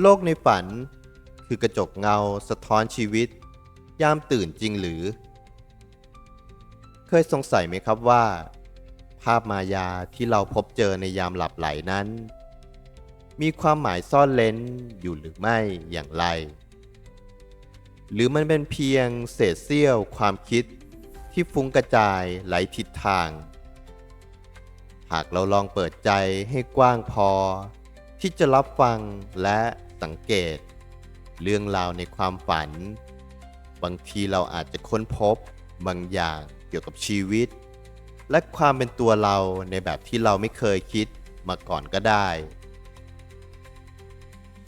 โลกในฝัน คือกระจกเงาสะท้อนชีวิต ยามตื่นจริงหรือ เคยสงสัยไหมครับว่า ภาพมายาที่เราพบเจอในยามหลับไหลนั้น มีความหมายซ่อนเล้นอยู่หรือไม่อย่างไร หรือมันเป็นเพียงเศษเสี้ยวความคิดที่ฟุ้งกระจายไหลทิศทาง หากเราลองเปิดใจให้กว้างพอที่จะรับฟังและ สังเกต เรื่องราวในความฝัน บางทีเราอาจจะค้นพบบางอย่างเกี่ยวกับชีวิต และความเป็นตัวเราในแบบที่เราไม่เคยคิดมาก่อนก็ได้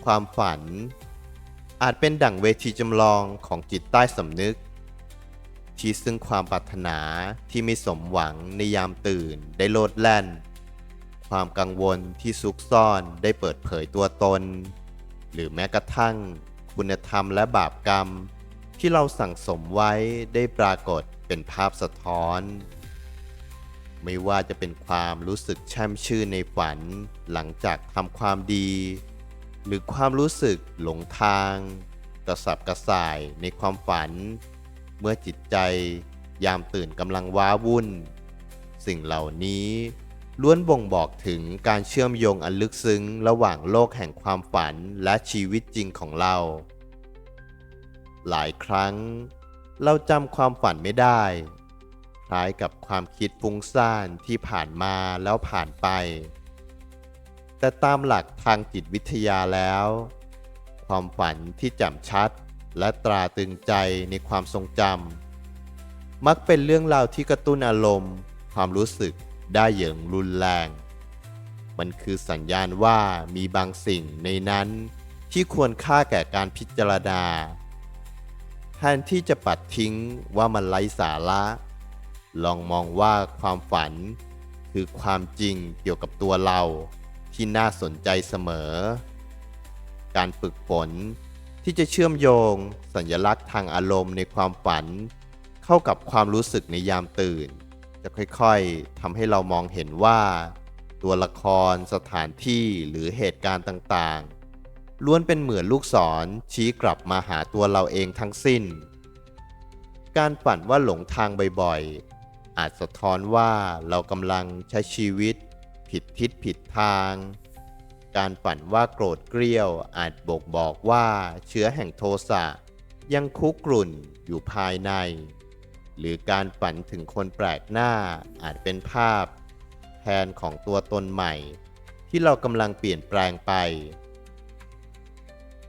ความฝัน อาจเป็นดั่งเวทีจำลองของจิตใต้สำนึก ที่ซึ่งความปรารถนาที่ไม่สมหวังในยามตื่นได้โลดแล่นความกังวลที่ซุกซ่อนได้เปิดเผยตัวตน หรือแม้กระทั่งคุณธรรมและบาปกรรม ที่เราสั่งสมไว้ได้ปรากฏเป็นภาพสะท้อน ไม่ว่าจะเป็นความรู้สึกแช่มชื่นในฝัน หลังจากทำความดี หรือความรู้สึกหลงทาง กระสับกระส่ายในความฝัน เมื่อจิตใจยามตื่นกำลังว้าวุ่น สิ่งเหล่านี้ ล้วนบ่งบอกถึงการเชื่อมโยงอันลึกซึ้งระหว่างโลกแห่งความฝันและชีวิตจริงของเรา หลายครั้ง เราจำความฝันไม่ได้ คล้ายกับความคิดฟุ้งซ่านที่ผ่านมาแล้วผ่านไป แต่ตามหลักทางจิตวิทยาแล้ว ความฝันที่จ่มชัดและตราตรึงใจในความทรงจำมักเป็นเรื่องราวที่กระตุ้นอารมณ์ ความรู้สึก ได้อย่างรุนแรง มันคือสัญญาณว่ามีบางสิ่งในนั้นที่ควรค่าแก่การพิจารณาแทนที่จะปัดทิ้งว่ามันไร้สาระ ลองมองว่าความฝันคือความจริงเกี่ยวกับตัวเราที่น่าสนใจเสมอ การฝึกฝนที่จะเชื่อมโยง สัญลักษณ์ทางอารมณ์ในความฝัน เข้ากับความรู้สึกในยามตื่น จะค่อยๆทำให้เรามองเห็นว่า ตัวละครสถานที่หรือเหตุการณ์ต่างๆ ล้วนเป็นเหมือนลูกศรชี้กลับมาหาตัวเราเองทั้งสิ้น การฝันว่าหลงทางบ่อยๆ อาจสะท้อนว่าเรากำลังใช้ชีวิต ผิดทิศผิดทาง การฝันว่าโกรธเกรี้ยวอาจบ่งบอกว่าเชื้อแห่งโทสะยังคุกรุ่นอยู่ภายใน หรือการฝันถึงคนแปลกหน้าอาจเป็นภาพ แทนของตัวตนใหม่ ที่เรากำลังเปลี่ยนแปลงไป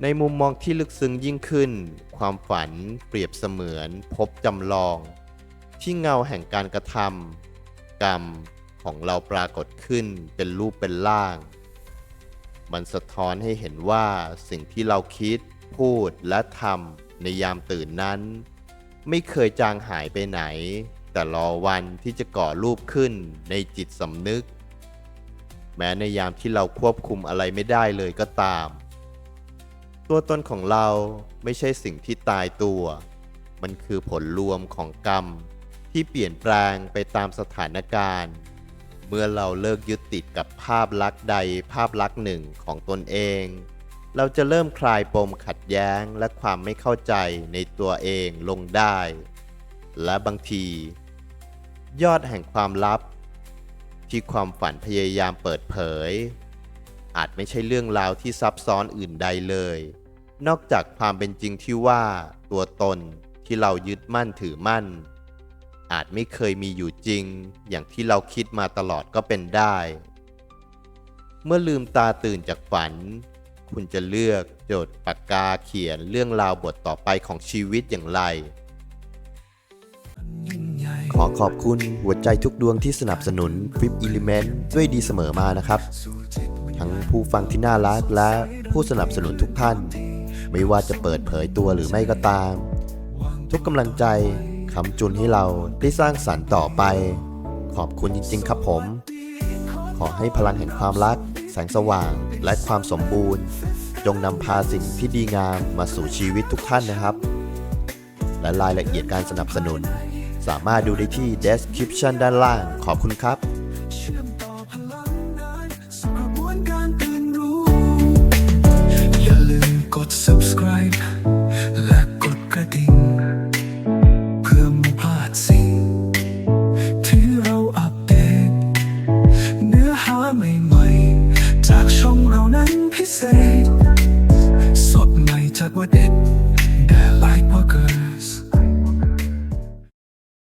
ในมุมมองที่ลึกซึ้งยิ่งขึ้น ความฝันเปรียบเสมือนพบจำลอง ที่เงาแห่งการกระทำกรรมของเราปรากฏขึ้นเป็นรูปเป็นร่าง มันสะท้อนให้เห็นว่าสิ่งที่เราคิด พูดและทำในยามตื่นนั้น ไม่เคยจางหายไปไหน แต่รอวันที่จะก่อรูปขึ้นในจิตสำนึก แม้ในยามที่เราควบคุมอะไรไม่ได้เลยก็ตาม ตัวตนของเราไม่ใช่สิ่งที่ตายตัว มันคือผลรวมของกรรมที่เปลี่ยนแปลงไปตามสถานการณ์ เมื่อเราเลิกยึดติดกับภาพลักษณ์ใดภาพลักษณ์หนึ่งของตนเอง เราจะเริ่มคลายปมขัดแย้งและความไม่เข้าใจในตัวเองลงได้ และบางที ยอดแห่งความลับ ที่ความฝันพยายามเปิดเผย อาจไม่ใช่เรื่องราวที่ซับซ้อนอื่นใดเลย นอกจากความเป็นจริงที่ว่าตัวตนที่เรายึดมั่นถือมั่น อาจไม่เคยมีอยู่จริง อย่างที่เราคิดมาตลอดก็เป็นได้ เมื่อลืมตาตื่นจากฝัน คุณจะเลือกโจทย์ปากกาเขียนเรื่องราวบทต่อไปของชีวิตอย่างไร ขอขอบคุณหัวใจทุกดวงที่สนับสนุน f i p Element ด้วยดีเสมอมานะครับ ทั้งผู้ฟังที่น่ารักและผู้สนับสนุนทุกท่าน ไม่ว่าจะเปิดเผยตัวหรือไม่ก็ตาม ทุกกำลังใจคำจุนให้เราได้สร้างสรรค์ต่อไป ขอบคุณจริง ๆ ครับผม ขอให้พลังแห่งความรัก แสงสว่าง และความสมบูรณ์ จงนำพาสิ่งที่ดีงามมาสู่ชีวิตทุกท่านนะครับ และรายละเอียดการสนับสนุน สามารถดูได้ที่ description ด้านล่าง ขอบคุณครับอย่าลืมกด subscribe จากช่องเรานั้นพิเศษ สดใหม่จากวันเด็ด